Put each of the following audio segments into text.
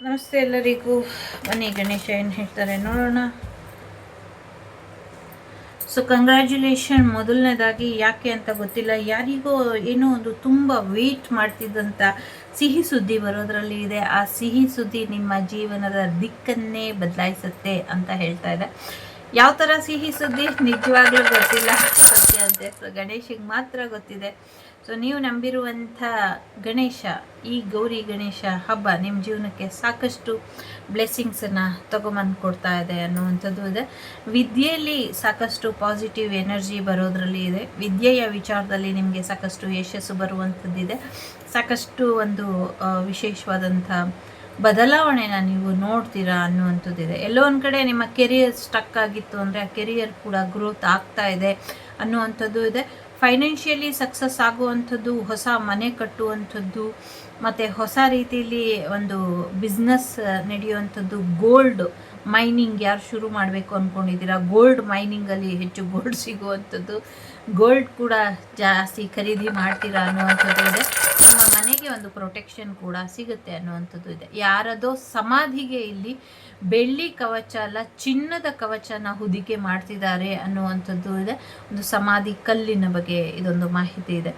ನಮಸ್ತೆ ಎಲ್ಲರಿಗೂ. ಬನ್ನಿ, ಗಣೇಶ ಏನು ಹೇಳ್ತಾರೆ ನೋಡೋಣ. ಸೊ ಕಂಗ್ರ್ಯಾಚುಲೇಷನ್ ಮೊದಲನೇದಾಗಿ ಯಾಕೆ ಅಂತ ಗೊತ್ತಿಲ್ಲ. ಯಾರಿಗೋ ಏನೋ ಒಂದು ತುಂಬ ವೇಟ್ ಮಾಡ್ತಿದ್ದಂಥ ಸಿಹಿ ಸುದ್ದಿ ಬರೋದ್ರಲ್ಲಿ ಇದೆ. ಆ ಸಿಹಿ ಸುದ್ದಿ ನಿಮ್ಮ ಜೀವನದ ದಿಕ್ಕನ್ನೇ ಬದಲಾಯಿಸುತ್ತೆ ಅಂತ ಹೇಳ್ತಾ ಇದೆ. ಯಾವ ಥರ ಸಿಹಿ ಸುದ್ದಿ? ನಿಜವಾಗ್ಲೂ ಗೊತ್ತಿಲ್ಲ. ಸತ್ಯ ಅಂತೆ ಸೊ ಗಣೇಶಿಗೆ ಮಾತ್ರ ಗೊತ್ತಿದೆ. ಸೊ ನೀವು ನಂಬಿರುವಂಥ ಗಣೇಶ, ಈ ಗೌರಿ ಗಣೇಶ ಹಬ್ಬ ನಿಮ್ಮ ಜೀವನಕ್ಕೆ ಸಾಕಷ್ಟು ಬ್ಲೆಸ್ಸಿಂಗ್ಸನ್ನು ತಗೊಂಬಂದು ಕೊಡ್ತಾ ಇದೆ ಅನ್ನುವಂಥದ್ದು ಇದೆ. ವಿದ್ಯೆಯಲ್ಲಿ ಸಾಕಷ್ಟು ಪಾಸಿಟಿವ್ ಎನರ್ಜಿ ಬರೋದರಲ್ಲಿ ಇದೆ. ವಿದ್ಯೆಯ ವಿಚಾರದಲ್ಲಿ ನಿಮಗೆ ಸಾಕಷ್ಟು ಯಶಸ್ಸು ಬರುವಂಥದ್ದಿದೆ. ಸಾಕಷ್ಟು ಒಂದು ವಿಶೇಷವಾದಂಥ ಬದಲಾವಣೆನ ನೀವು ನೋಡ್ತೀರಾ ಅನ್ನುವಂಥದ್ದಿದೆ. ಎಲ್ಲೋ ಒಂದು ಕಡೆ ನಿಮ್ಮ ಕೆರಿಯರ್ ಸ್ಟಕ್ ಆಗಿತ್ತು ಅಂದರೆ ಆ ಕೆರಿಯರ್ ಕೂಡ ಗ್ರೋತ್ ಆಗ್ತಾ ಇದೆ ಅನ್ನುವಂಥದ್ದು ಇದೆ. ಫೈನಾನ್ಷಿಯಲಿ ಸಕ್ಸಸ್ ಆಗುವಂಥದ್ದು, ಹೊಸ ಮನೆ ಕಟ್ಟುವಂಥದ್ದು, ಮತ್ತು ಹೊಸ ರೀತಿಯಲ್ಲಿ ಒಂದು ಬಿಸ್ನೆಸ್ ನಡೆಯುವಂಥದ್ದು ಗೋಲ್ಡ್ ಮೈನಿಂಗ್ ಯಾರು ಶುರು ಮಾಡಬೇಕು ಅಂದ್ಕೊಂಡಿದ್ದೀರಾ ಗೋಲ್ಡ್ ಮೈನಿಂಗಲ್ಲಿ ಹೆಚ್ಚು ಗೋಲ್ಡ್ ಸಿಗುವಂಥದ್ದು. ಗೋಲ್ಡ್ ಕೂಡ ಜಾಸ್ತಿ ಖರೀದಿ ಮಾಡ್ತೀರಾ ಅನ್ನುವಂಥದ್ದು ಇದೆ. ಮನೆಗೆ ಒಂದು ಪ್ರೊಟೆಕ್ಷನ್ ಕೂಡ ಸಿಗುತ್ತೆ ಅನ್ನುವಂಥದ್ದು ಇದೆ. ಯಾರದೋ ಸಮಾಧಿಗೆ ಇಲ್ಲಿ ಬೆಳ್ಳಿ ಕವಚ ಅಲ್ಲ, ಚಿನ್ನದ ಕವಚನ ಹುದಿಕೆ ಮಾಡ್ತಿದ್ದಾರೆ ಅನ್ನುವಂಥದ್ದು ಇದೆ. ಒಂದು ಸಮಾಧಿ ಕಲ್ಲಿನ ಬಗ್ಗೆ ಇದೊಂದು ಮಾಹಿತಿ ಇದೆ.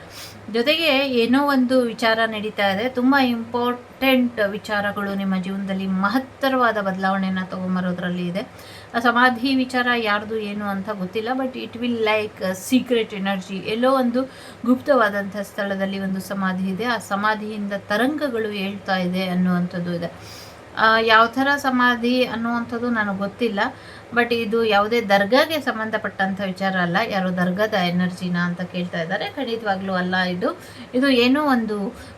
ಜೊತೆಗೆ ಏನೋ ಒಂದು ವಿಚಾರ ನಡೀತಾ ಇದೆ. ತುಂಬ ಇಂಪಾರ್ಟೆಂಟ್ ವಿಚಾರಗಳು ನಿಮ್ಮ ಜೀವನದಲ್ಲಿ ಮಹತ್ತರವಾದ ಬದಲಾವಣೆಯನ್ನು ತಗೊಂಬರೋದ್ರಲ್ಲಿ ಇದೆ. ಸಮಾಧಿ ವಿಚಾರ ಯಾರ್ದು ಏನು ಅಂತ ಗೊತ್ತಿಲ್ಲ but it will like secret energy ಎಲ್ಲೋ ಒಂದು ಗುಪ್ತವಾದಂಥ ಸ್ಥಳದಲ್ಲಿ ಒಂದು ಸಮಾಧಿ ಇದೆ. ಆ ಸಮಾಧಿಯಿಂದ ತರಂಗಗಳು ಹೇಳ್ತಾ ಇದೆ ಅನ್ನುವಂಥದ್ದು ಇದೆ. ಯಾವ ಥರ ಸಮಾಧಿ ಅನ್ನುವಂಥದ್ದು ನನಗೆ ಗೊತ್ತಿಲ್ಲ ಬಟ್ ಇದು ಯಾವುದೇ ದರ್ಗಾಗೆ ಸಂಬಂಧಪಟ್ಟಂಥ ವಿಚಾರ ಅಲ್ಲ. ಯಾರೋ ದರ್ಗಾದ ಎನರ್ಜಿನ ಅಂತ ಕೇಳ್ತಾ ಇದ್ದಾರೆ. ಖಂಡಿತವಾಗ್ಲೂ ಅಲ್ಲ ಇದು. ಇದು ಏನೋ ಒಂದು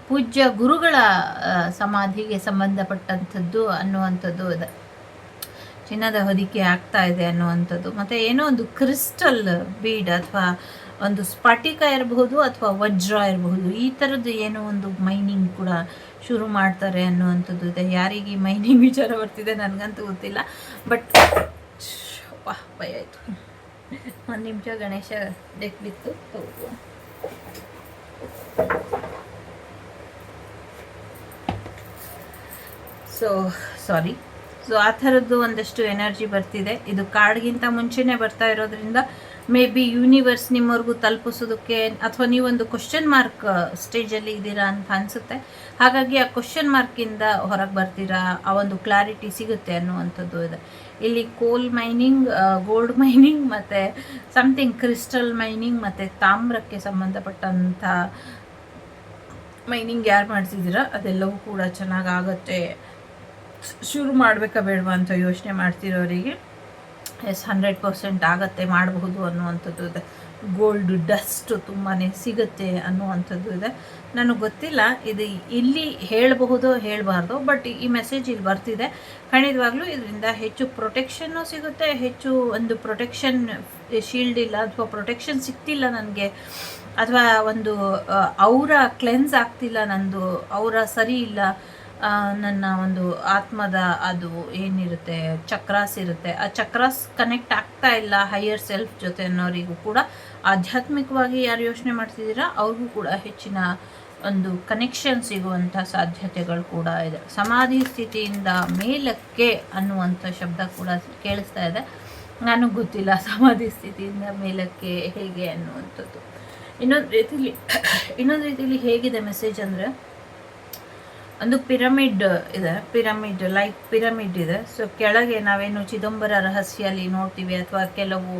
ಪೂಜ್ಯ ಗುರುಗಳ ಸಮಾಧಿಗೆ ಸಂಬಂಧಪಟ್ಟಂಥದ್ದು ಅನ್ನುವಂಥದ್ದು ಇದೆ. ಚಿನ್ನದ ಹೊದಿಕೆ ಆಗ್ತಾ ಇದೆ ಅನ್ನುವಂಥದ್ದು. ಮತ್ತು ಏನೋ ಒಂದು ಕ್ರಿಸ್ಟಲ್ ಬೀಡ್ ಅಥವಾ ಒಂದು ಸ್ಫಟಿಕ ಇರಬಹುದು ಅಥವಾ ವಜ್ರ ಇರಬಹುದು, ಈ ಥರದ್ದು ಏನೋ ಒಂದು ಮೈನಿಂಗ್ ಕೂಡ ಶುರು ಮಾಡ್ತಾರೆ ಅನ್ನುವಂಥದ್ದು ಇದೆ. ಯಾರಿಗೆ ಮೈನಿಂಗ್ ವಿಚಾರ ಬರ್ತಿದೆ ನನಗಂತೂ ಗೊತ್ತಿಲ್ಲ. ಬಟ್ ವಾಹ್ ಭಯ ಆಯಿತು. ಒಂದು ನಿಮಿಷ ಗಣೇಶ ಡೆಕ್ ಬಿತ್ತು ಸೊ ಸಾರಿ ಸೊ ಆ ಥರದ್ದು ಒಂದಷ್ಟು ಎನರ್ಜಿ ಬರ್ತಿದೆ. ಇದು ಕಾರ್ಡ್ಗಿಂತ ಮುಂಚೆನೇ ಬರ್ತಾ ಇರೋದ್ರಿಂದ ಮೇ ಬಿ ಯೂನಿವರ್ಸ್ ನಿಮ್ಮವ್ರಿಗೂ ತಲುಪಿಸೋದಕ್ಕೆ ಅಥವಾ ನೀವೊಂದು ಕ್ವಶನ್ ಮಾರ್ಕ್ ಸ್ಟೇಜಲ್ಲಿ ಇದ್ದೀರಾ ಅಂತ ಅನಿಸುತ್ತೆ. ಹಾಗಾಗಿ ಆ ಕ್ವಶನ್ ಮಾರ್ಕಿಂದ ಹೊರಗೆ ಬರ್ತೀರಾ? ಆ ಒಂದು ಕ್ಲಾರಿಟಿ ಸಿಗುತ್ತೆ ಅನ್ನುವಂಥದ್ದು ಇದೆ. ಇಲ್ಲಿ ಕೋಲ್ ಮೈನಿಂಗ್ ಗೋಲ್ಡ್ ಮೈನಿಂಗ್ ಮತ್ತು ಸಮಥಿಂಗ್ ಕ್ರಿಸ್ಟಲ್ ಮೈನಿಂಗ್ ಮತ್ತು ತಾಮ್ರಕ್ಕೆ ಸಂಬಂಧಪಟ್ಟಂಥ ಮೈನಿಂಗ್ ಯಾರು ಮಾಡ್ತಿದ್ದೀರಾ ಅದೆಲ್ಲವೂ ಕೂಡ ಚೆನ್ನಾಗಾಗತ್ತೆ ಶುರು ಮಾಡಬೇಕಾ ಬೇಡವಾ ಅಂತ ಯೋಚನೆ ಮಾಡ್ತಿರೋರಿಗೆ ಎಸ್ ಹಂಡ್ರೆಡ್ ಪರ್ಸೆಂಟ್ ಆಗತ್ತೆ, ಮಾಡಬಹುದು ಅನ್ನುವಂಥದ್ದು ಇದೆ. ಗೋಲ್ಡ್ ಡಸ್ಟ್ ತುಂಬಾ ಸಿಗುತ್ತೆ ಅನ್ನುವಂಥದ್ದು ಇದೆ. ನನಗೆ ಗೊತ್ತಿಲ್ಲ, ಇದು ಇಲ್ಲಿ ಹೇಳಬಹುದು ಹೇಳಬಾರ್ದು ಬಟ್ ಈ ಮೆಸೇಜ್ ಇಲ್ಲಿ ಬರ್ತಿದೆ. ಖಂಡಿತವಾಗ್ಲೂ ಇದರಿಂದ ಹೆಚ್ಚು ಪ್ರೊಟೆಕ್ಷನ್ನು ಸಿಗುತ್ತೆ, ಹೆಚ್ಚು ಒಂದು ಪ್ರೊಟೆಕ್ಷನ್ ಶೀಲ್ಡ್ ಇಲ್ಲ, ಅಥವಾ ಪ್ರೊಟೆಕ್ಷನ್ ಸಿಗ್ತಿಲ್ಲ ನನಗೆ, ಅಥವಾ ಒಂದು ಅವರ ಕ್ಲೆನ್ಸ್ ಆಗ್ತಿಲ್ಲ ನಂದು, ಅವರ ಸರಿ ಇಲ್ಲ ನನ್ನ ಒಂದು ಆತ್ಮದ ಅದು ಏನಿರುತ್ತೆ, ಚಕ್ರಾಸ್ ಇರುತ್ತೆ. ಆ ಚಕ್ರಾಸ್ ಕನೆಕ್ಟ್ ಆಗ್ತಾ ಇಲ್ಲ ಹೈಯರ್ ಸೆಲ್ಫ್ ಜೊತೆ ಅನ್ನೋರಿಗೂ ಕೂಡ. ಆಧ್ಯಾತ್ಮಿಕವಾಗಿ ಯಾರು ಯೋಚನೆ ಮಾಡ್ತಿದ್ದೀರಾ? ಅವ್ರಿಗೂ ಕೂಡ ಹೆಚ್ಚಿನ ಒಂದು ಕನೆಕ್ಷನ್ ಸಿಗುವಂಥ ಸಾಧ್ಯತೆಗಳು ಕೂಡ ಇದೆ. ಸಮಾಧಿ ಸ್ಥಿತಿಯಿಂದ ಮೇಲಕ್ಕೆ ಅನ್ನುವಂಥ ಶಬ್ದ ಕೂಡ ಕೇಳಿಸ್ತಾ ಇದೆ. ನನಗೆ ಗೊತ್ತಿಲ್ಲ ಸಮಾಧಿ ಸ್ಥಿತಿಯಿಂದ ಮೇಲಕ್ಕೆ ಹೇಗೆ ಅನ್ನುವಂಥದ್ದು. ಇನ್ನೊಂದು ರೀತಿಲಿ ಇನ್ನೊಂದು ರೀತಿಲಿ ಹೇಗಿದೆ ಮೆಸೇಜ್ ಅಂದರೆ ಒಂದು ಪಿರಮಿಡ್ ಇದೆ ಪಿರಮಿಡ್ ಲೈಕ್ ಪಿರಮಿಡ್ ಇದೆ. ಸೊ ಕೆಳಗೆ ನಾವೇನು ಚಿದಂಬರ ರಹಸ್ಯಲ್ಲಿ ನೋಡ್ತೀವಿ ಅಥವಾ ಕೆಲವು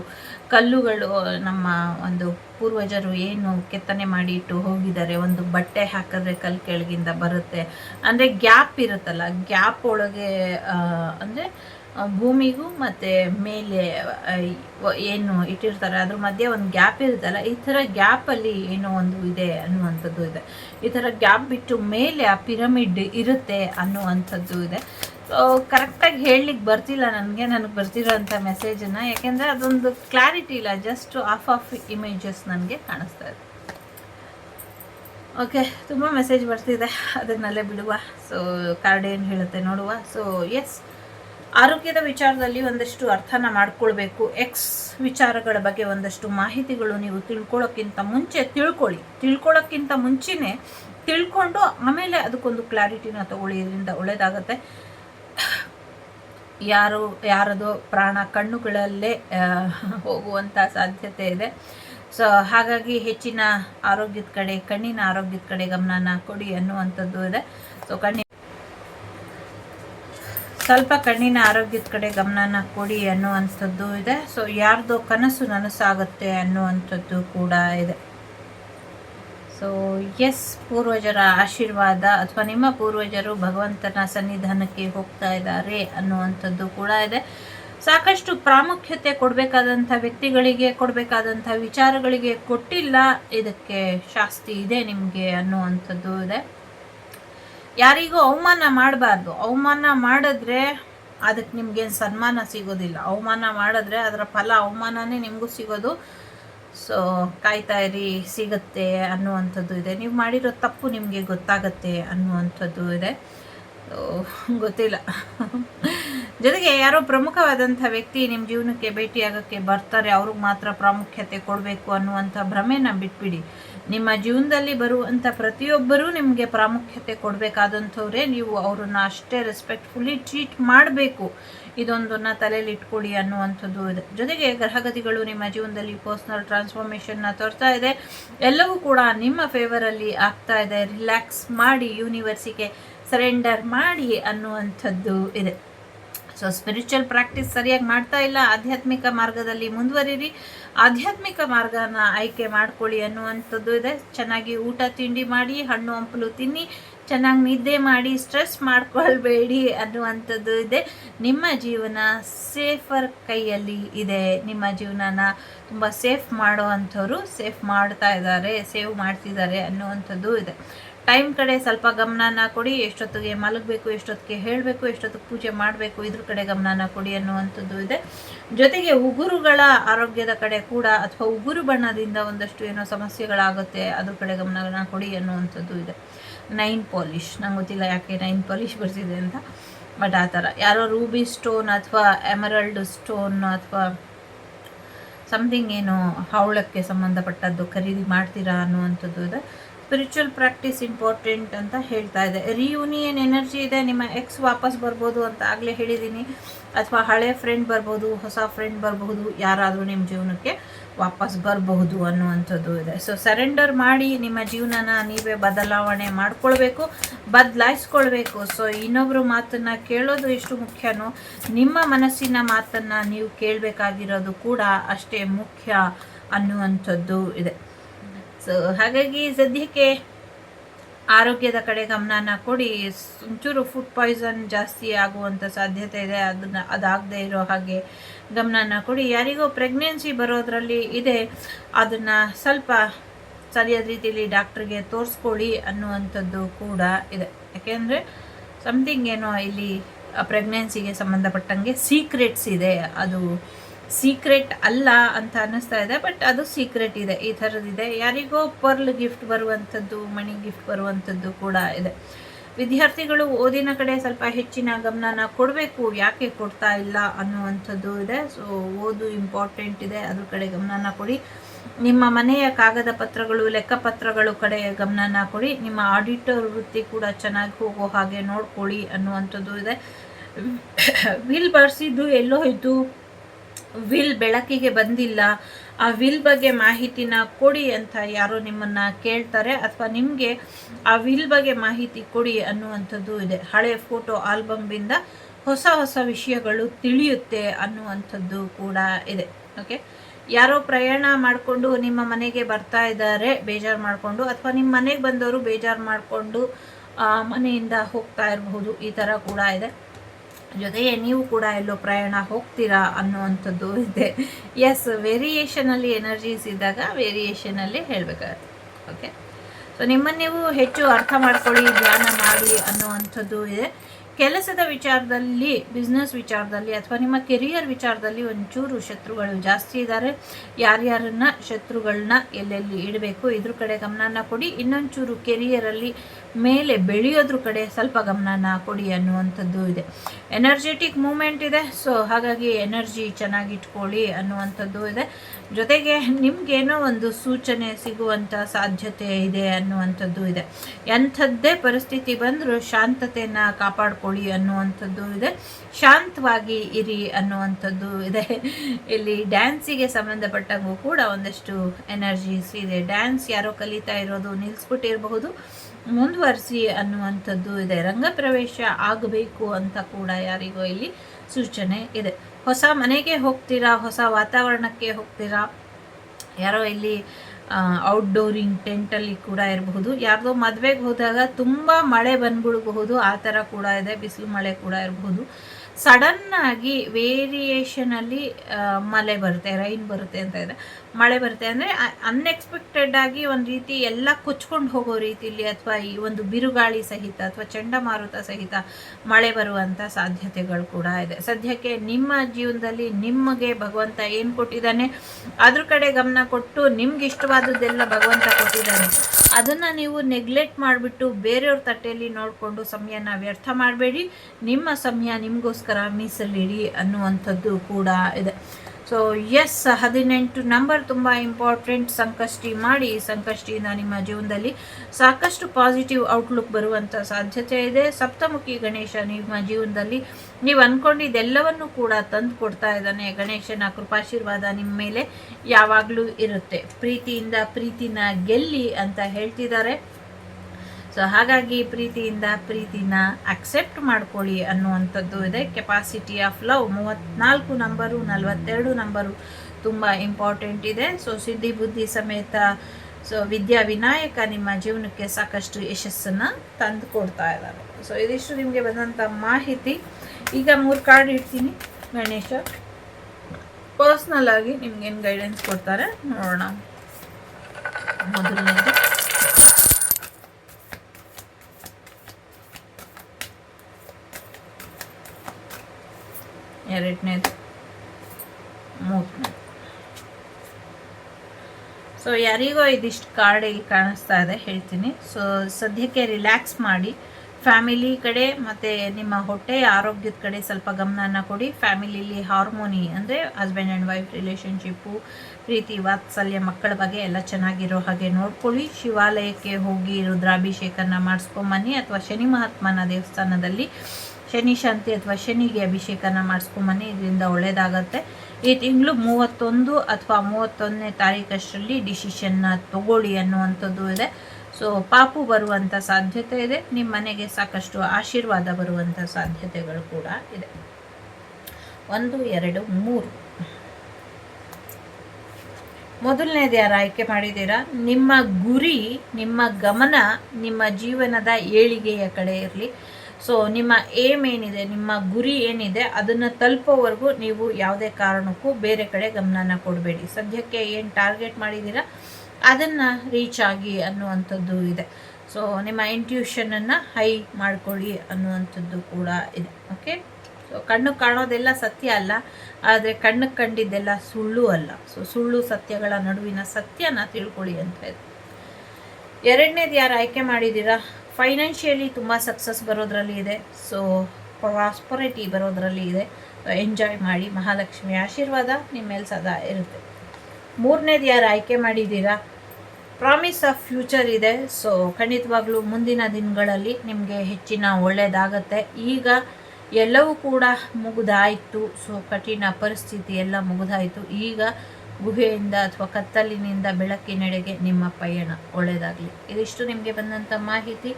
ಕಲ್ಲುಗಳು, ನಮ್ಮ ಒಂದು ಪೂರ್ವಜರು ಏನು ಕೆತ್ತನೆ ಮಾಡಿ ಇಟ್ಟು ಹೋಗಿದ್ದಾರೆ, ಒಂದು ಬಟ್ಟೆ ಹಾಕಿದ್ರೆ ಕಲ್ ಕೆಳಗಿಂದ ಬರುತ್ತೆ. ಅಂದರೆ ಗ್ಯಾಪ್ ಇರುತ್ತಲ್ಲ, ಗ್ಯಾಪ್ ಒಳಗೆ ಅಂದರೆ ಭೂಮಿಗೂ ಮತ್ತು ಮೇಲೆ ಏನು ಇಟ್ಟಿರ್ತಾರೆ, ಅದ್ರ ಮಧ್ಯೆ ಒಂದು ಗ್ಯಾಪ್ ಇರುತ್ತಲ್ಲ, ಈ ಥರ ಗ್ಯಾಪಲ್ಲಿ ಏನೋ ಒಂದು ಇದೆ ಅನ್ನುವಂಥದ್ದು ಇದೆ. ಈ ಥರ ಗ್ಯಾಪ್ ಬಿಟ್ಟು ಮೇಲೆ ಆ ಪಿರಮಿಡ್ ಇರುತ್ತೆ ಅನ್ನುವಂಥದ್ದು ಇದೆ. ಸೊ ಕರೆಕ್ಟಾಗಿ ಹೇಳಲಿಕ್ಕೆ ಬರ್ತಿಲ್ಲ ನನಗೆ ನನಗೆ ಬರ್ತಿರೋಂಥ ಮೆಸೇಜನ್ನು ಯಾಕೆಂದರೆ ಅದೊಂದು ಕ್ಲಾರಿಟಿ ಇಲ್ಲ ಜಸ್ಟ್ ಆಫ್ ಆಫ್ ಇಮೇಜಸ್ ನನಗೆ ಕಾಣಿಸ್ತಾ ಇದೆ. ಓಕೆ ತುಂಬ ಮೆಸೇಜ್ ಬರ್ತಿದೆ, ಅದನ್ನಲ್ಲೇ ಬಿಡುವ. ಸೊ ಕಾರ್ಡ್ ಏನು ಹೇಳುತ್ತೆ ನೋಡುವ. ಸೊ ಎಸ್ ಆರೋಗ್ಯದ ವಿಚಾರದಲ್ಲಿ ಒಂದಷ್ಟು ಅರ್ಥನ ಮಾಡ್ಕೊಳ್ಬೇಕು. ಎಕ್ಸ್ ವಿಚಾರಗಳ ಬಗ್ಗೆ ಒಂದಷ್ಟು ಮಾಹಿತಿಗಳು ನೀವು ತಿಳ್ಕೊಳ್ಳೋಕ್ಕಿಂತ ಮುಂಚೆ ತಿಳ್ಕೊಳ್ಳಿ. ತಿಳ್ಕೊಳ್ಳೋಕ್ಕಿಂತ ಮುಂಚೆನೇ ತಿಳ್ಕೊಂಡು ಆಮೇಲೆ ಅದಕ್ಕೊಂದು ಕ್ಲಾರಿಟಿನ ತಗೊಳ್ಳಿ, ಇದರಿಂದ ಯಾರು, ಯಾರದೋ ಪ್ರಾಣ ಕಣ್ಣುಗಳಲ್ಲೇ ಹೋಗುವಂಥ ಸಾಧ್ಯತೆ ಇದೆ. ಸೊ ಹಾಗಾಗಿ ಹೆಚ್ಚಿನ ಆರೋಗ್ಯದ ಕಡೆ, ಕಣ್ಣಿನ ಆರೋಗ್ಯದ ಕಡೆ ಗಮನನ ಕೊಡಿ ಅನ್ನುವಂಥದ್ದು ಇದೆ. ಸೊ ಕಣ್ಣಿ ಸ್ವಲ್ಪ ಕಣ್ಣಿನ ಆರೋಗ್ಯದ ಕಡೆ ಗಮನನ ಕೊಡಿ ಅನ್ನುವಂಥದ್ದು ಇದೆ. ಸೊ ಯಾರ್ದೋ ಕನಸು ನನಸಾಗುತ್ತೆ ಅನ್ನುವಂಥದ್ದು ಕೂಡ ಇದೆ. ಸೊ ಎಸ್ ಪೂರ್ವಜರ ಆಶೀರ್ವಾದ ಅಥವಾ ನಿಮ್ಮ ಪೂರ್ವಜರು ಭಗವಂತನ ಸನ್ನಿಧಾನಕ್ಕೆ ಹೋಗ್ತಾ ಇದ್ದಾರೆ ಅನ್ನುವಂಥದ್ದು ಕೂಡ ಇದೆ. ಸಾಕಷ್ಟು ಪ್ರಾಮುಖ್ಯತೆ ಕೊಡಬೇಕಾದಂಥ ವ್ಯಕ್ತಿಗಳಿಗೆ, ಕೊಡಬೇಕಾದಂಥ ವಿಚಾರಗಳಿಗೆ ಕೊಟ್ಟಿಲ್ಲ. ಇದಕ್ಕೆ ಶಾಸ್ತಿ ಇದೆ ನಿಮಗೆ ಅನ್ನುವಂಥದ್ದು ಇದೆ. ಯಾರಿಗೂ ಅವಮಾನ ಮಾಡಬಾರ್ದು. ಅವಮಾನ ಮಾಡಿದ್ರೆ ಅದಕ್ಕೆ ನಿಮ್ಗೇನು ಸನ್ಮಾನ ಸಿಗೋದಿಲ್ಲ. ಅವಮಾನ ಮಾಡಿದ್ರೆ ಅದರ ಫಲ ಅವಮಾನನೇ ನಿಮಗೂ ಸಿಗೋದು. ಸೊ ಕಾಯ್ತಾ ಇರಿ, ಸಿಗುತ್ತೆ ಅನ್ನುವಂಥದ್ದು ಇದೆ. ನೀವು ಮಾಡಿರೋ ತಪ್ಪು ನಿಮಗೆ ಗೊತ್ತಾಗತ್ತೆ ಅನ್ನುವಂಥದ್ದು ಇದೆ. ಗೊತ್ತಿಲ್ಲ. ಜೊತೆಗೆ ಯಾರೋ ಪ್ರಮುಖವಾದಂಥ ವ್ಯಕ್ತಿ ನಿಮ್ಮ ಜೀವನಕ್ಕೆ ಭೇಟಿಯಾಗೋಕ್ಕೆ ಬರ್ತಾರೆ. ಅವ್ರಿಗೆ ಮಾತ್ರ ಪ್ರಾಮುಖ್ಯತೆ ಕೊಡಬೇಕು ಅನ್ನುವಂಥ ಭ್ರಮೆನ ಬಿಟ್ಬಿಡಿ. ನಿಮ್ಮ ಜೀವನದಲ್ಲಿ ಬರುವಂಥ ಪ್ರತಿಯೊಬ್ಬರೂ ನಿಮಗೆ ಪ್ರಾಮುಖ್ಯತೆ ಕೊಡಬೇಕಾದಂಥವ್ರೆ. ನೀವು ಅವ್ರನ್ನ ಅಷ್ಟೇ ರೆಸ್ಪೆಕ್ಟ್ಫುಲ್ಲಿ ಟ್ರೀಟ್ ಮಾಡಬೇಕು. ಇದೊಂದನ್ನ ತಲೆಯಲ್ಲಿ ಇಟ್ಕೊಳ್ಳಿ ಅನ್ನುವಂಥದ್ದು ಇದೆ. ಜೊತೆಗೆ ಗ್ರಹಗತಿಗಳು ನಿಮ್ಮ ಜೀವನದಲ್ಲಿ ಪರ್ಸ್ನಲ್ ಟ್ರಾನ್ಸ್ಫಾರ್ಮೇಷನ್ನ ತೋರ್ತಾ ಇದೆ. ಎಲ್ಲವೂ ಕೂಡ ನಿಮ್ಮ ಫೇವರಲ್ಲಿ ಆಗ್ತಾ ಇದೆ. ರಿಲ್ಯಾಕ್ಸ್ ಮಾಡಿ ಯೂನಿವರ್ಸಿಗೆ ಸರೆಂಡರ್ ಮಾಡಿ ಅನ್ನುವಂಥದ್ದು ಇದೆ. ಸೊ ಸ್ಪಿರಿಚುವಲ್ ಪ್ರಾಕ್ಟೀಸ್ ಸರಿಯಾಗಿ ಮಾಡ್ತಾ ಇಲ್ಲ. ಆಧ್ಯಾತ್ಮಿಕ ಮಾರ್ಗದಲ್ಲಿ ಮುಂದುವರಿರಿ. ಆಧ್ಯಾತ್ಮಿಕ ಮಾರ್ಗನ ಆಯ್ಕೆ ಮಾಡ್ಕೊಳ್ಳಿ ಅನ್ನುವಂಥದ್ದು ಇದೆ. ಚೆನ್ನಾಗಿ ಊಟ ತಿಂಡಿ ಮಾಡಿ, ಹಣ್ಣು ಹಂಪಲು ತಿನ್ನಿ, ಚೆನ್ನಾಗಿ ನಿದ್ದೆ ಮಾಡಿ, ಸ್ಟ್ರೆಸ್ ಮಾಡ್ಕೊಳ್ಬೇಡಿ ಅನ್ನುವಂಥದ್ದು ಇದೆ. ನಿಮ್ಮ ಜೀವನ ಸೇಫರ್ ಕೈಯಲ್ಲಿ ಇದೆ. ನಿಮ್ಮ ಜೀವನನ ತುಂಬ ಸೇಫ್ ಮಾಡುವಂಥವ್ರು ಸೇಫ್ ಮಾಡ್ತಾ ಇದ್ದಾರೆ, ಸೇವ್ ಮಾಡ್ತಿದ್ದಾರೆ ಅನ್ನುವಂಥದ್ದು ಇದೆ. ಟೈಮ್ ಕಡೆ ಸ್ವಲ್ಪ ಗಮನನ ಕೊಡಿ, ಎಷ್ಟೊತ್ತಿಗೆ ಮಲಗಬೇಕು, ಎಷ್ಟೊತ್ತಿಗೆ ಹೇಳಬೇಕು, ಎಷ್ಟೊತ್ತಿಗೆ ಪೂಜೆ ಮಾಡಬೇಕು, ಇದ್ರ ಕಡೆ ಗಮನನ ಕೊಡಿ ಅನ್ನುವಂಥದ್ದು ಇದೆ. ಜೊತೆಗೆ ಉಗುರುಗಳ ಆರೋಗ್ಯದ ಕಡೆ ಕೂಡ, ಅಥವಾ ಉಗುರು ಬಣ್ಣದಿಂದ ಒಂದಷ್ಟು ಏನೋ ಸಮಸ್ಯೆಗಳಾಗುತ್ತೆ, ಅದ್ರ ಕಡೆ ಗಮನನ ಕೊಡಿ ಅನ್ನುವಂಥದ್ದು ಇದೆ. ನೈನ್ ಪಾಲಿಶ್, ನಂಗೆ ಗೊತ್ತಿಲ್ಲ ಯಾಕೆ ನೈನ್ ಪಾಲಿಶ್ ಬರ್ತಿದೆ ಅಂತ, ಬಟ್ ಆ ಥರ. ಯಾರೋ ರೂಬಿ ಸ್ಟೋನ್ ಅಥವಾ ಎಮರಲ್ಡ್ ಸ್ಟೋನ್ ಅಥವಾ ಸಮಥಿಂಗ್ ಏನು ಹವಳಕ್ಕೆ ಸಂಬಂಧಪಟ್ಟದ್ದು ಖರೀದಿ ಮಾಡ್ತೀರಾ ಅನ್ನುವಂಥದ್ದು ಇದೆ. ಸ್ಪಿರಿಚುವಲ್ ಪ್ರಾಕ್ಟೀಸ್ ಇಂಪಾರ್ಟೆಂಟ್ ಅಂತ ಹೇಳ್ತಾ ಇದೆ. ರಿಯೂನಿಯನ್ ಎನರ್ಜಿ ಇದೆ. ನಿಮ್ಮ ಎಕ್ಸ್ ವಾಪಸ್ ಬರ್ಬೋದು ಅಂತ ಆಗಲೇ ಹೇಳಿದ್ದೀನಿ. ಅಥವಾ ಹಳೆ ಫ್ರೆಂಡ್ ಬರ್ಬೋದು, ಹೊಸ ಫ್ರೆಂಡ್ ಬರಬಹುದು ಯಾರಾದರೂ ನಿಮ್ಮ ಜೀವನಕ್ಕೆ ವಾಪಸ್ ಬರಬಹುದು ಅನ್ನುವಂಥದ್ದು ಇದೆ. ಸೊ ಸರೆಂಡರ್ ಮಾಡಿ ನಿಮ್ಮ ಜೀವನನ ನೀವೇ ಬದಲಾವಣೆ ಮಾಡ್ಕೊಳ್ಬೇಕು, ಬದಲಾಯಿಸ್ಕೊಳ್ಬೇಕು. ಸೊ ಇನ್ನೊಬ್ಬರು ಮಾತನ್ನು ಕೇಳೋದು ಎಷ್ಟು ಮುಖ್ಯನೋ, ನಿಮ್ಮ ಮನಸ್ಸಿನ ಮಾತನ್ನು ನೀವು ಕೇಳಬೇಕಾಗಿರೋದು ಕೂಡ ಅಷ್ಟೇ ಮುಖ್ಯ ಅನ್ನುವಂಥದ್ದು ಇದೆ. ಸೊ ಹಾಗಾಗಿ ಸದ್ಯಕ್ಕೆ ಆರೋಗ್ಯದ ಕಡೆ ಗಮನನ ಕೊಡಿ. ಒಂಚೂರು ಫುಡ್ ಪಾಯ್ಸನ್ ಜಾಸ್ತಿ ಆಗುವಂಥ ಸಾಧ್ಯತೆ ಇದೆ. ಅದನ್ನ, ಅದಾಗದೇ ಇರೋ ಹಾಗೆ ಗಮನನ ಕೊಡಿ. ಯಾರಿಗೋ ಪ್ರೆಗ್ನೆನ್ಸಿ ಬರೋದರಲ್ಲಿ ಇದೆ. ಅದನ್ನು ಸ್ವಲ್ಪ ಸರಿಯಾದ ರೀತಿಯಲ್ಲಿ ಡಾಕ್ಟ್ರಿಗೆ ತೋರಿಸ್ಕೊಳ್ಳಿ ಅನ್ನುವಂಥದ್ದು ಕೂಡ ಇದೆ. ಯಾಕೆಂದರೆ ಸಮಥಿಂಗ್ ಏನೋ ಇಲ್ಲಿ ಪ್ರೆಗ್ನೆನ್ಸಿಗೆ ಸಂಬಂಧಪಟ್ಟಂಗೆ ಸೀಕ್ರೆಟ್ಸ್ ಇದೆ. ಅದು ಸೀಕ್ರೆಟ್ ಅಲ್ಲ ಅಂತ ಅನ್ನಿಸ್ತಾ ಇದೆ, ಬಟ್ ಅದು ಸೀಕ್ರೆಟ್ ಇದೆ, ಈ ಥರದ್ದಿದೆ ಯಾರಿಗೋ ಪರ್ಲ್ ಗಿಫ್ಟ್ ಬರುವಂಥದ್ದು, ಮಣಿ ಗಿಫ್ಟ್ ಬರುವಂಥದ್ದು ಕೂಡ ಇದೆ. ವಿದ್ಯಾರ್ಥಿಗಳು ಓದಿನ ಕಡೆ ಸ್ವಲ್ಪ ಹೆಚ್ಚಿನ ಗಮನನ ಕೊಡಬೇಕು, ಯಾಕೆ ಕೊಡ್ತಾ ಇಲ್ಲ ಅನ್ನುವಂಥದ್ದು ಇದೆ. ಸೊ ಓದು ಇಂಪಾರ್ಟೆಂಟ್ ಇದೆ, ಅದ್ರ ಕಡೆ ಗಮನನ ಕೊಡಿ. ನಿಮ್ಮ ಮನೆಯ ಕಾಗದ ಪತ್ರಗಳು ಲೆಕ್ಕಪತ್ರಗಳು ಕಡೆ ಗಮನನ ಕೊಡಿ. ನಿಮ್ಮ ಆಡಿಟರ್ ವೃತ್ತಿ ಕೂಡ ಚೆನ್ನಾಗಿ ಹೋಗೋ ಹಾಗೆ ನೋಡ್ಕೊಳ್ಳಿ ಅನ್ನುವಂಥದ್ದು ಇದೆ. ವಿಲ್ ಬರ್ಸಿದ್ದು ಎಲ್ಲೋ ಇದ್ದು ವಿಲ್ ಬೆಳಕಿಗೆ ಬಂದಿಲ್ಲ. ಆ ವಿಲ್ ಬಗ್ಗೆ ಮಾಹಿತಿನ ಕೊಡಿ ಅಂತ ಯಾರೋ ನಿಮ್ಮನ್ನ ಕೇಳ್ತಾರೆ ಅಥವಾ ನಿಮಗೆ ಆ ವಿಲ್ ಬಗ್ಗೆ ಮಾಹಿತಿ ಕೊಡಿ ಅನ್ನುವಂಥದ್ದು ಇದೆ. ಹಳೆ ಫೋಟೋ ಆಲ್ಬಮ್ನಿಂದ ಹೊಸ ಹೊಸ ವಿಷಯಗಳು ತಿಳಿಯುತ್ತೆ ಅನ್ನುವಂಥದ್ದು ಕೂಡ ಇದೆ. ಓಕೆ ಯಾರೋ ಪ್ರಯಾಣ ಮಾಡಿಕೊಂಡು ನಿಮ್ಮ ಮನೆಗೆ ಬರ್ತಾ ಇದ್ದಾರೆ, ಬೇಜಾರು ಮಾಡಿಕೊಂಡು, ಅಥವಾ ನಿಮ್ಮ ಮನೆಗೆ ಬಂದವರು ಬೇಜಾರು ಮಾಡಿಕೊಂಡು ಮನೆಯಿಂದ ಹೋಗ್ತಾ ಇರಬಹುದು. ಈ ಥರ ಕೂಡ ಇದೆ. ಜೊತೆಗೆ ನೀವು ಕೂಡ ಎಲ್ಲೋ ಪ್ರಯಾಣ ಹೋಗ್ತೀರಾ ಅನ್ನುವಂಥದ್ದು ಇದೆ. ಎಸ್ ವೇರಿಯೇಷನಲ್ಲಿ ಎನರ್ಜೀಸ್ ಇದ್ದಾಗ ವೇರಿಯೇಷನಲ್ಲಿ ಹೇಳಬೇಕಾಗುತ್ತೆ. ಓಕೆ ಸೊ ನಿಮ್ಮನ್ನು ನೀವು ಹೆಚ್ಚು ಅರ್ಥ ಮಾಡ್ಕೊಳ್ಳಿ, ಧ್ಯಾನ ಮಾಡಿ ಅನ್ನುವಂಥದ್ದು ಇದೆ. ಕೆಲಸದ ವಿಚಾರದಲ್ಲಿ ಬಿಸ್ನೆಸ್ ವಿಚಾರದಲ್ಲಿ ಅಥವಾ ನಿಮ್ಮ ಕೆರಿಯರ್ ವಿಚಾರದಲ್ಲಿ ಒಂಚೂರು ಶತ್ರುಗಳು ಜಾಸ್ತಿ ಇದ್ದಾರೆ. ಯಾರ್ಯಾರನ್ನ ಶತ್ರುಗಳನ್ನ ಎಲ್ಲೆಲ್ಲಿ ಇಡಬೇಕು, ಇದ್ರ ಕಡೆ ಗಮನನ ಕೊಡಿ. ಇನ್ನೊಂಚೂರು ಕೆರಿಯರಲ್ಲಿ ಮೇಲೆ ಬೆಳೆಯೋದ್ರ ಕಡೆ ಸ್ವಲ್ಪ ಗಮನನ ಕೊಡಿ ಅನ್ನುವಂಥದ್ದು ಇದೆ. ಎನರ್ಜೆಟಿಕ್ ಮೂಮೆಂಟ್ ಇದೆ ಸೊ ಹಾಗಾಗಿ ಎನರ್ಜಿ ಚೆನ್ನಾಗಿ ಇಟ್ಕೊಳ್ಳಿ ಅನ್ನುವಂಥದ್ದು ಇದೆ. ಜೊತೆಗೆ ನಿಮಗೇನೋ ಒಂದು ಸೂಚನೆ ಸಿಗುವಂಥ ಸಾಧ್ಯತೆ ಇದೆ ಅನ್ನುವಂಥದ್ದು ಇದೆ. ಎಂಥದ್ದೇ ಪರಿಸ್ಥಿತಿ ಬಂದರೂ ಶಾಂತತೆಯನ್ನು ಕಾಪಾಡ್ಕೊಳ್ಳಿ. ಅನ್ನುವಂಥದ್ದು ಇದೆ. ಶಾಂತವಾಗಿ ಇರಿ ಅನ್ನುವಂಥದ್ದು ಇದೆ. ಇಲ್ಲಿ ಡ್ಯಾನ್ಸಿಗೆ ಸಂಬಂಧಪಟ್ಟಂಗೂ ಕೂಡ ಒಂದಷ್ಟು ಎನರ್ಜೀಸ್ ಇದೆ. ಡ್ಯಾನ್ಸ್ ಯಾರೋ ಕಲಿತಾ ಇರೋದು ನಿಲ್ಲಿಸ್ಬಿಟ್ಟಿರಬಹುದು ಮುಂದುವರಿಸಿ ಅನ್ನುವಂಥದ್ದು ಇದೆ. ರಂಗಪ್ರವೇಶ ಆಗಬೇಕು ಅಂತ ಕೂಡ ಯಾರಿಗೋ ಇಲ್ಲಿ ಸೂಚನೆ ಇದೆ. ಹೊಸ ಮನೆಗೆ ಹೋಗ್ತೀರಾ? ಹೊಸ ವಾತಾವರಣಕ್ಕೆ ಹೋಗ್ತೀರಾ? ಯಾರೋ ಇಲ್ಲಿ ಔಟ್ಡೋರಿಂಗ್ ಟೆಂಟಲ್ಲಿ ಕೂಡ ಇರಬಹುದು. ಯಾರ್ದೋ ಮದುವೆಗೆ ಹೋದಾಗ ತುಂಬ ಮಳೆ ಬಂದ್ಬಿಡಬಹುದು. ಆ ಥರ ಕೂಡ ಇದೆ. ಬಿಸಿಲು ಮಳೆ ಕೂಡ ಇರಬಹುದು. ಸಡನ್ನಾಗಿ ವೇರಿಯೇಷನಲ್ಲಿ ಮಳೆ ಬರುತ್ತೆ ರೈನ್ ಬರುತ್ತೆ ಅಂತ ಇದೆ. ಮಳೆ ಬರುತ್ತೆ ಅಂದರೆ ಅನ್ಎಕ್ಸ್ಪೆಕ್ಟೆಡ್ ಆಗಿ ಒಂದು ರೀತಿ ಎಲ್ಲ ಕೊಚ್ಕೊಂಡು ಹೋಗೋ ರೀತಿಯಲ್ಲಿ ಅಥವಾ ಈ ಒಂದು ಬಿರುಗಾಳಿ ಸಹಿತ ಅಥವಾ ಚಂಡಮಾರುತ ಸಹಿತ ಮಳೆ ಬರುವಂಥ ಸಾಧ್ಯತೆಗಳು ಕೂಡ ಇದೆ. ಸದ್ಯಕ್ಕೆ ನಿಮ್ಮ ಜೀವನದಲ್ಲಿ ನಿಮಗೆ ಭಗವಂತ ಏನು ಕೊಟ್ಟಿದ್ದಾನೆ? ಅದ್ರ ಕಡೆ ಗಮನ ಕೊಟ್ಟು ನಿಮ್ಗೆ ಇಷ್ಟವಾದದ್ದೆಲ್ಲ ಭಗವಂತ ಕೊಟ್ಟಿದ್ದಾನೆ. ಅದನ್ನು ನೀವು ನೆಗ್ಲೆಕ್ಟ್ ಮಾಡಿಬಿಟ್ಟು ಬೇರೆಯವ್ರ ತಟ್ಟೆಯಲ್ಲಿ ನೋಡಿಕೊಂಡು ಸಮಯನ ವ್ಯರ್ಥ ಮಾಡಬೇಡಿ. ನಿಮ್ಮ ಸಮಯ ನಿಮಗೋಸ್ಕರ ಮೀಸಲಿಡಿ ಅನ್ನುವಂಥದ್ದು ಕೂಡ ಇದೆ. ಸೊ ಎಸ್ ಹದಿನೆಂಟು ನಂಬರ್ ತುಂಬ ಇಂಪಾರ್ಟೆಂಟ್ ಸಂಕಷ್ಟಿ ಮಾಡಿ ಸಂಕಷ್ಟಿಯಿಂದ ನಿಮ್ಮ ಜೀವನದಲ್ಲಿ ಸಾಕಷ್ಟು ಪಾಸಿಟಿವ್ ಔಟ್ಲುಕ್ ಬರುವಂಥ ಸಾಧ್ಯತೆ ಇದೆ. ಸಪ್ತಮುಖಿ ಗಣೇಶ ನಿಮ್ಮ ಜೀವನದಲ್ಲಿ ನೀವು ಅಂದ್ಕೊಂಡಿದ್ದೆಲ್ಲವನ್ನು ಕೂಡ ತಂದು ಕೊಡ್ತಾ ಇದ್ದಾನೆ. ಗಣೇಶನ ಕೃಪಾಶೀರ್ವಾದ ನಿಮ್ಮ ಮೇಲೆ ಯಾವಾಗಲೂ ಇರುತ್ತೆ. ಪ್ರೀತಿಯಿಂದ ಪ್ರೀತಿನ ಗೆಲ್ಲಿ ಅಂತ ಹೇಳ್ತಿದ್ದಾರೆ. ಸೊ ಹಾಗಾಗಿ ಪ್ರೀತಿಯಿಂದ ಪ್ರೀತಿನ ಅಕ್ಸೆಪ್ಟ್ ಮಾಡ್ಕೊಳ್ಳಿ ಅನ್ನುವಂಥದ್ದು ಇದೆ. ಕೆಪಾಸಿಟಿ ಆಫ್ ಲವ್ ಮೂವತ್ತ್ನಾಲ್ಕು ನಂಬರು ನಲವತ್ತೆರಡು ನಂಬರು ತುಂಬ ಇಂಪಾರ್ಟೆಂಟ್ ಇದೆ. ಸೊ ಸಿದ್ಧಿ, ಬುದ್ಧಿ ಸಮೇತ ಸೊ ವಿದ್ಯಾ ವಿನಾಯಕ ನಿಮ್ಮ ಜೀವನಕ್ಕೆ ಸಾಕಷ್ಟು ಯಶಸ್ಸನ್ನು ತಂದು ಕೊಡ್ತಾ ಇದ್ದಾರೆ. ಸೊ ಇದಿಷ್ಟು ನಿಮಗೆ ಬಂದಂಥ ಮಾಹಿತಿ. ಈಗ ಮೂರು ಕಾರ್ಡ್ ಇಡ್ತೀನಿ. ಗಣೇಶ ಪರ್ಸ್ನಲ್ ಆಗಿ ನಿಮ್ಗೇನು ಗೈಡೆನ್ಸ್ ಕೊಡ್ತಾರೆ ನೋಡೋಣ. ಮೊದಲನೇದು ಎರಡನೇದು ಮೂರನೇದು ಸೊ ಯಾರಿಗೋ ಇದಿಷ್ಟು ಕಾರ್ಡ್ ಇಲ್ಲಿ ಕಾಣಿಸ್ತಾ ಇದೆ, ಹೇಳ್ತೀನಿ. ಸೊ ಸದ್ಯಕ್ಕೆ ರಿಲ್ಯಾಕ್ಸ್ ಮಾಡಿ ಫ್ಯಾಮಿಲಿ ಕಡೆ ಮತ್ತು ನಿಮ್ಮ ಹೊಟ್ಟೆ ಆರೋಗ್ಯದ ಕಡೆ ಸ್ವಲ್ಪ ಗಮನನ ಕೊಡಿ. ಫ್ಯಾಮಿಲಿಲಿ ಹಾರ್ಮೋನಿ ಅಂದರೆ ಹಸ್ಬೆಂಡ್ ಆ್ಯಂಡ್ ವೈಫ್ ರಿಲೇಷನ್ಶಿಪ್ಪು ಪ್ರೀತಿ, ವಾತ್ಸಲ್ಯ, ಮಕ್ಕಳ ಬಗ್ಗೆ ಎಲ್ಲ ಚೆನ್ನಾಗಿರೋ ಹಾಗೆ ನೋಡ್ಕೊಳ್ಳಿ. ಶಿವಾಲಯಕ್ಕೆ ಹೋಗಿ ರುದ್ರಾಭಿಷೇಕನ ಮಾಡಿಸ್ಕೊಂಬನ್ನಿ. ಅಥವಾ ಶನಿ ಮಹಾತ್ಮನ ದೇವಸ್ಥಾನದಲ್ಲಿ ಶನಿ ಶಾಂತಿ ಅಥವಾ ಶನಿಗೆ ಅಭಿಷೇಕನ ಮಾಡಿಸ್ಕೊಂಬನ್ನಿ, ಇದರಿಂದ ಒಳ್ಳೆಯದಾಗತ್ತೆ ಈ ತಿಂಗಳು ಮೂವತ್ತೊಂದು ಅಥವಾ ಮೂವತ್ತೊಂದನೇ ತಾರೀಕಷ್ಟರಲ್ಲಿ ಡಿಸಿಷನ್ನ ತಗೊಳ್ಳಿ ಅನ್ನುವಂಥದ್ದು ಇದೆ. ಸೊ, ಪಾಪು ಬರುವಂಥ ಸಾಧ್ಯತೆ ಇದೆ. ನಿಮ್ಮ ಮನೆಗೆ ಸಾಕಷ್ಟು ಆಶೀರ್ವಾದ ಬರುವಂಥ ಸಾಧ್ಯತೆಗಳು ಕೂಡ ಇದೆ. ಒಂದು, ಎರಡು, ಮೂರು. ಮೊದಲನೇದು ಯಾರು ಆಯ್ಕೆ ಮಾಡಿದ್ದೀರಾ? ನಿಮ್ಮ ಗುರಿ, ನಿಮ್ಮ ಗಮನ ನಿಮ್ಮ ಜೀವನದ ಏಳಿಗೆಯ ಕಡೆ ಇರಲಿ. ಸೊ ನಿಮ್ಮ ಏಮ್ ಏನಿದೆ, ನಿಮ್ಮ ಗುರಿ ಏನಿದೆ, ಅದನ್ನು ತಲುಪೋವರೆಗೂ ನೀವು ಯಾವುದೇ ಕಾರಣಕ್ಕೂ ಬೇರೆ ಕಡೆ ಗಮನನ ಕೊಡಬೇಡಿ. ಸದ್ಯಕ್ಕೆ ಏನು ಟಾರ್ಗೆಟ್ ಮಾಡಿದ್ದೀರಾ, ಅದನ್ನು ರೀಚ್ ಆಗಿ ಅನ್ನುವಂಥದ್ದು ಇದೆ. ಸೊ ನಿಮ್ಮ ಇಂಟ್ಯೂಷನನ್ನು ಹೈ ಮಾಡಿಕೊಳ್ಳಿ ಅನ್ನುವಂಥದ್ದು ಕೂಡ ಇದೆ. ಓಕೆ ಸೊ ಕಣ್ಣು ಕಾಣೋದೆಲ್ಲ ಸತ್ಯ ಅಲ್ಲ, ಆದರೆ ಕಣ್ಣು ಕಂಡಿದ್ದೆಲ್ಲ ಸುಳ್ಳು ಅಲ್ಲ. ಸೊ ಸುಳ್ಳು ಸತ್ಯಗಳ ನಡುವಿನ ಸತ್ಯನ ತಿಳ್ಕೊಳ್ಳಿ ಅಂತ ಇದೆ ಎರಡನೇದು ಯಾರು ಆಯ್ಕೆ ಮಾಡಿದ್ದೀರಾ ಫೈನಾನ್ಷಿಯಲಿ ತುಂಬ ಸಕ್ಸಸ್ ಬರೋದ್ರಲ್ಲಿ ಇದೆ. ಸೊ ಪ್ರಾಸ್ಪರಿಟಿ ಬರೋದ್ರಲ್ಲಿ ಇದೆ. ಎಂಜಾಯ್ ಮಾಡಿ ಮಹಾಲಕ್ಷ್ಮಿ ಆಶೀರ್ವಾದ ನಿಮ್ಮ ಮೇಲೆ ಸದಾ ಇರುತ್ತೆ. ಮೂರನೇದು ಯಾರು ಆಯ್ಕೆ ಮಾಡಿದ್ದೀರಾ? ಪ್ರಾಮಿಸ್ ಆಫ್ ಫ್ಯೂಚರ್ ಇದೆ. ಸೊ ಖಂಡಿತವಾಗ್ಲೂ ಮುಂದಿನ ದಿನಗಳಲ್ಲಿ ನಿಮಗೆ ಹೆಚ್ಚಿನ ಒಳ್ಳೆಯದಾಗತ್ತೆ ಈಗ ಎಲ್ಲವೂ ಕೂಡ ಮುಗಿದಾಯಿತು. ಸೊ ಕಠಿಣ ಪರಿಸ್ಥಿತಿ ಎಲ್ಲ ಮುಗಿದಾಯಿತು. ಈಗ ಗುಹೆಯಿಂದ ಅಥವಾ ಕತ್ತಲಿನಿಂದ ಬೆಳಕಿನೆಡೆಗೆ ನಿಮ್ಮ ಪಯಣ ಒಳ್ಳೆಯದಾಗಲಿ. ಇದಿಷ್ಟು ನಿಮಗೆ ಬಂದಂಥ ಮಾಹಿತಿ.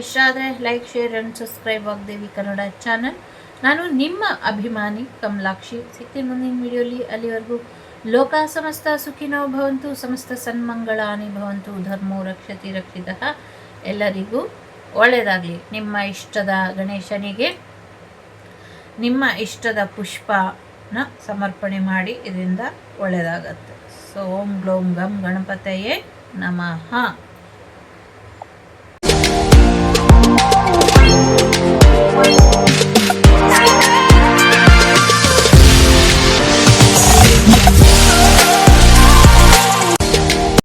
ಇಷ್ಟ ಆದರೆ ಲೈಕ್ ಶೇರ್ ಆ್ಯಂಡ್ ಸಬ್ಸ್ಕ್ರೈಬ್ ಆಗದೇವಿ ಕನ್ನಡ ಚಾನಲ್ ನಾನು ನಿಮ್ಮ ಅಭಿಮಾನಿ ಕಮಲಾಕ್ಷಿ. ಸಿಗ್ತೀನಿ ಮುಂದಿನ ವಿಡಿಯೋಲಿ. ಅಲ್ಲಿವರೆಗೂ ಲೋಕ ಸಮಸ್ತ ಸುಖಿನೋ ಭವಂತು, ಸಮಸ್ತ ಸನ್ಮಂಗಳಾನಿ ಭವಂತು, ಧರ್ಮೋ ರಕ್ಷತಿ ರಕ್ಷಿತ ಎಲ್ಲರಿಗೂ ಒಳ್ಳೆಯದಾಗಲಿ. ನಿಮ್ಮ ಇಷ್ಟದ ಗಣೇಶನಿಗೆ, ನಿಮ್ಮ ಇಷ್ಟದ ಪುಷ್ಪನ ಸಮರ್ಪಣೆ ಮಾಡಿ ಇದರಿಂದ ಒಳ್ಳೆಯದಾಗತ್ತೆ. ಸೊ ಓಂ ಗ್ಲೋಂ ಗಂ ಗಣಪತಯೇ ನಮಃ.